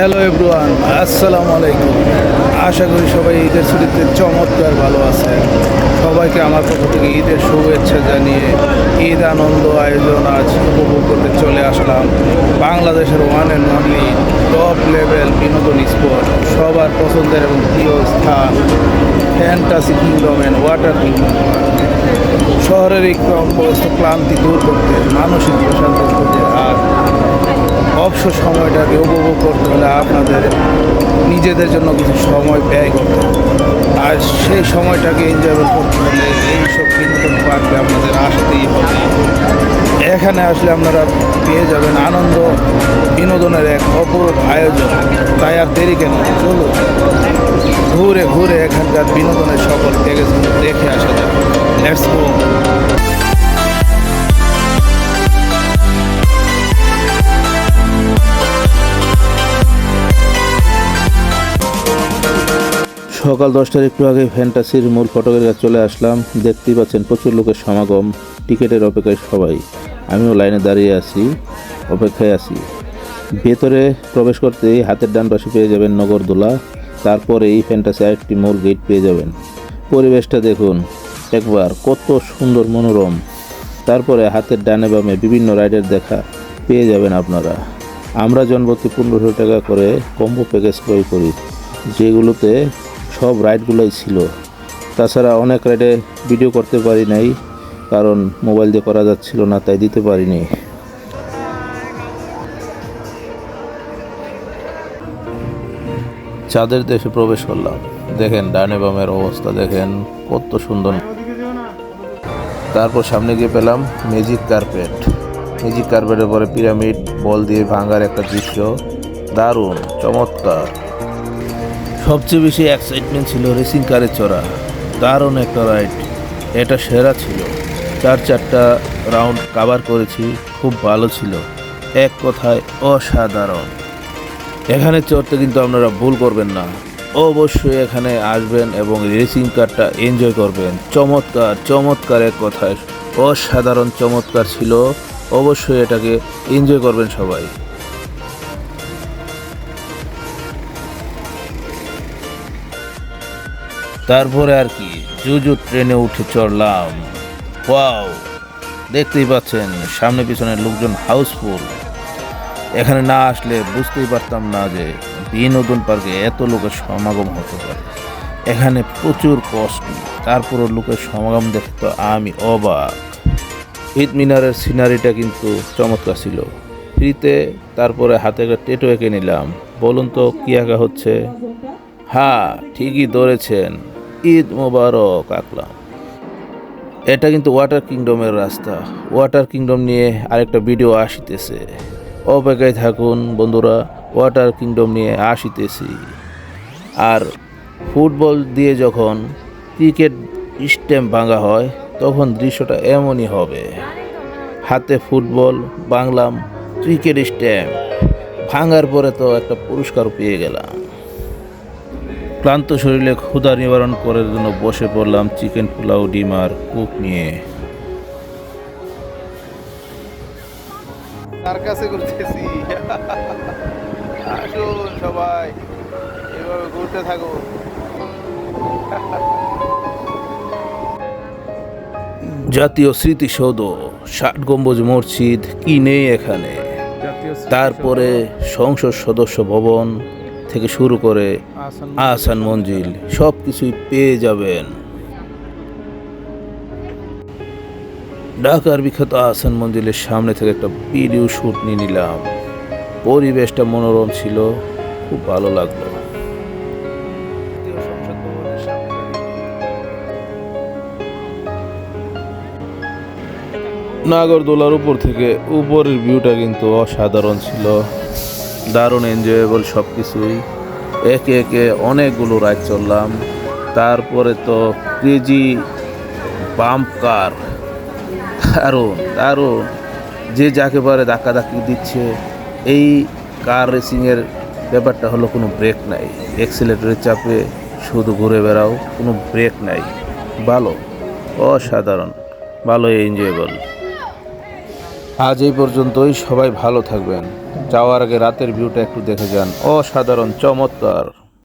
Hello everyone আসসালামু আলাইকুম। আশা করি সবাই ঈদের ছুটিতে চমৎকার ভালো আছে সবাইকে আমার পক্ষ থেকে ঈদের শুভেচ্ছা জানিয়ে ঈদ আনন্দ আয়োজন আজ উপভোগ করতে চলে আসলাম বাংলাদেশের one and only top level বিনোদন স্পট সবার পছন্দের এবং প্রিয় স্থান fantasy kingdom and water kingdom শহরের এই ক্লান্তি দূর করতে, মানসিক প্রশান্তি অবসর সময়টাকে উপভোগ করতে হলে আপনাদের নিজেদের জন্য কিছু সময় ব্যয় করতে আর সেই সময়টাকে এনজয়মেন্ট করতে হলে এইসব বিনোদন পার্কে আপনাদের আসতেই হবে। এখানে আসলে আপনারা পেয়ে যাবেন আনন্দ বিনোদনের এক অপরূপ আয়োজন। তাই আর দেরি কেন? চলুন। ঘুরে ঘুরে এখানকার বিনোদনের সকল প্যাকেজগুলো দেখে আসা যাক। লেটস গো সকাল দশটার একটু আগে ফ্যান্টাসির মূল ফটকের কাছে চলে আসলাম। দেখতেই পাচ্ছেন প্রচুর লোকের সমাগম, টিকিটের অপেক্ষায় সবাই। আমিও লাইনে দাঁড়িয়ে আছি, অপেক্ষায় আছি। ভেতরে প্রবেশ করতেই হাতের ডান পাশে পেয়ে যাবেন নগরদোলা। এই ফ্যান্টাসি আরেকটি মূল গেট পেয়ে যাবেন। পরিবেশটা দেখুন, একবার কত সুন্দর মনোরম। তারপরে হাতের ডানে বামে বিভিন্ন রাইডের দেখা পেয়ে যাবেন আপনারা। আমরা জনপ্রতি পনেরোশো টাকা করে কম্বো প্যাকেজ ক্রয় করি, যেগুলোতে সব রাইডগুলোই ছিল। তাছাড়া অনেক রাইডে ভিডিও করতে পারি নাই, কারণ মোবাইল দিয়ে করা যাচ্ছিল না, তাই দিতে পারিনি। চাঁদের দেশে প্রবেশ করলাম। দেখেন, ডানে বামের অবস্থা, দেখেন, কত সুন্দর। তারপর সামনে গিয়ে পেলাম ম্যাজিক কার্পেট। ম্যাজিক কার্পেটের পরে পিরামিড, বল দিয়ে ভাঙার একটা দৃশ্য। দারুণ, চমৎকার। সবচেয়ে বেশি এক্সাইটমেন্ট ছিল রেসিং কারে চড়া। দারুণ একটা রাইড এটা সেরা ছিল। চার চারটা রাউন্ড কাভার করেছি, খুব ভালো ছিল। এক কথায় অসাধারণ। এখানে চড়তে কিন্তু আপনারা ভুল করবেন না। অবশ্যই এখানে আসবেন এবং রেসিং কারটা এনজয় করবেন। চমৎকার চমৎকার এক কথায়। অসাধারণ চমৎকার ছিল। অবশ্যই এটাকে এনজয় করবেন সবাই। তারপরে আর কি জুজু ট্রেনে উঠে চড়লাম। ওয়াও, দেখতেই পাচ্ছেন, সামনে পিছনে লোকজন হাউসফুল। এখানে না আসলে বুঝতেই পারতাম না যে বিনোদন পার্কে এত লোকের সমাগম হতে পারে। এখানে প্রচুর কস্টলি তারপরও লোকের সমাগম দেখে তো আমি অবাক। ঈদ মিনারের সিনারিটা কিন্তু চমৎকার ছিল। ফ্রিতে, তারপরে হাতে একটা টেটো এঁকে নিলাম। বলুন তো, কী আঁকা হচ্ছে? হ্যাঁ ঠিকই ধরেছেন। ঈদ মোবারক আঁকলাম এটা কিন্তু ওয়াটার কিংডমের রাস্তা। ওয়াটার কিংডম নিয়ে আরেকটা ভিডিও আসিতেছে। অপেক্ষায় থাকুন বন্ধুরা ওয়াটার কিংডম নিয়ে আসিতেছি। আর ফুটবল দিয়ে যখন ক্রিকেট স্ট্যাম্প ভাঙা হয়, তখন দৃশ্যটা এমনই হবে। হাতে ফুটবল, বাংলাম, ক্রিকেট স্ট্যাম্প। ভাঙার পরে তো একটা পুরস্কারও পেয়ে গেলাম। ক্লান্ত শরীরে ক্ষুধা নিবারণ করার জন্য বসে পড়লাম চিকেন পোলাও ডিম আর কুক নিয়ে। তার ঘুরতেছি। আসুন সবাই এভাবে ঘুরতে থাকো জাতীয় স্মৃতিসৌধ ষাট গম্বুজ মসজিদ কি নেই এখানে? তারপরে সংসদ সদস্য ভবন থেকে শুরু করে আহসান মঞ্জিল সব কিছুই পেয়ে যাবেন। ঢাকার বিখ্যাত আহসান মঞ্জিলের সামনে থেকে একটা ভিডিও শ্যুট নিয়ে নিলাম। পরিবেশটা মনোরম ছিল খুব ভালো লাগল। নাগরদোলার উপর থেকে উপরের ভিউটা কিন্তু অসাধারণ ছিল। দারুণ এনজয়েবল সব কিছুই একে একে অনেকগুলো রাইড চললাম। তারপরে তো ক্রেজি পাম্প কার দারুণ দারুণ। যে যাকে পারে ধাক্কা ধাক্কি দিচ্ছে। এই কার রেসিংয়ের ব্যাপারটা হলো কোনো ব্রেক নাই। এক্সিলেটরের চাপে শুধু ঘুরে বেড়াও, কোনো ব্রেক নাই। ভালো, অসাধারণ। ভালো এনজয়েবল আজ এই পর্যন্তই, সবাই ভালো থাকবেন। যাওয়ার আগে রাতের ভিউটা একটু দেখে যান। অসাধারণ, চমৎকার।